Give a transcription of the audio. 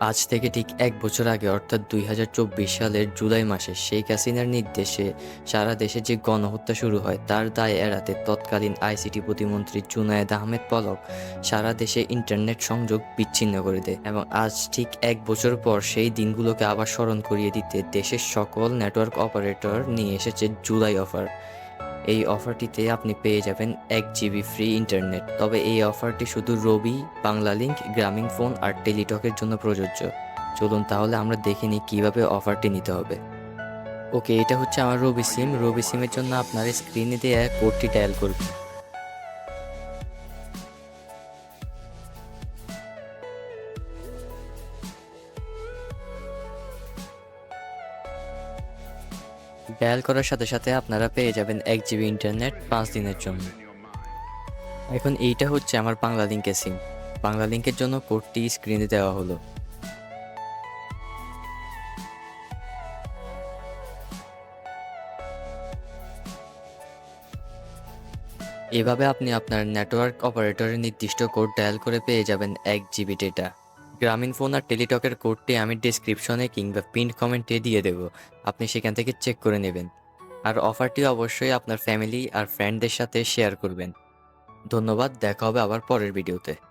আজ থেকে ঠিক এক বছর আগে, অর্থাৎ দুই হাজার চব্বিশ সালের জুলাই মাসে, শেখ হাসিনার নির্দেশে সারা দেশে যে গণহত্যা শুরু হয়, তার দায় এড়াতে তৎকালীন আইসিটি প্রতিমন্ত্রী জুনায়েদ আহমেদ পলক সারা দেশে ইন্টারনেট সংযোগ বিচ্ছিন্ন করে দেয় এবং আজ ঠিক এক বছর পর সেই দিনগুলোকে আবার স্মরণ করিয়ে দিতে দেশের সকল নেটওয়ার্ক অপারেটর নিয়ে এসেছে জুলাই অফার। এই অফারটিতে আপনি পেয়ে যাবেন এক জিবি ফ্রি ইন্টারনেট তবে এই অফারটি শুধু রবি বাংলা লিঙ্ক গ্রামীণ ফোন আর টেলিটকের জন্য প্রযোজ্য। চলুন তাহলে আমরা দেখে নিই কীভাবে অফারটি নিতে হবে। ওকে, এটা হচ্ছে আমার রবি সিম। রবি সিমের জন্য আপনার স্ক্রিনে দেওয়া কোডটি ডায়াল করবেন। ডায়াল করার সাথে সাথে আপনারা পেয়ে যাবেন এক জিবি ইন্টারনেট পাঁচ দিনের জন্য। এখন এইটা হচ্ছে আমার বাংলা লিঙ্কের সিম বাংলা লিঙ্কের জন্য কোডটি স্ক্রিনে দেওয়া হলো। এভাবে আপনি আপনার নেটওয়ার্ক অপারেটরের নির্দিষ্ট কোড ডায়াল করে পেয়ে যাবেন এক জিবি ডেটা গ্রামীণ ফোন আর টেলিটকের কোডটি আমি ডিসক্রিপশনে কিংবা পিন কমেন্টে দিয়ে দেবো। আপনি সেখান থেকে চেক করে নেবেন। আর অফারটি অবশ্যই আপনার ফ্যামিলি আর ফ্রেন্ডদের সাথে শেয়ার করবেন। ধন্যবাদ, দেখা হবে আবার পরের ভিডিওতে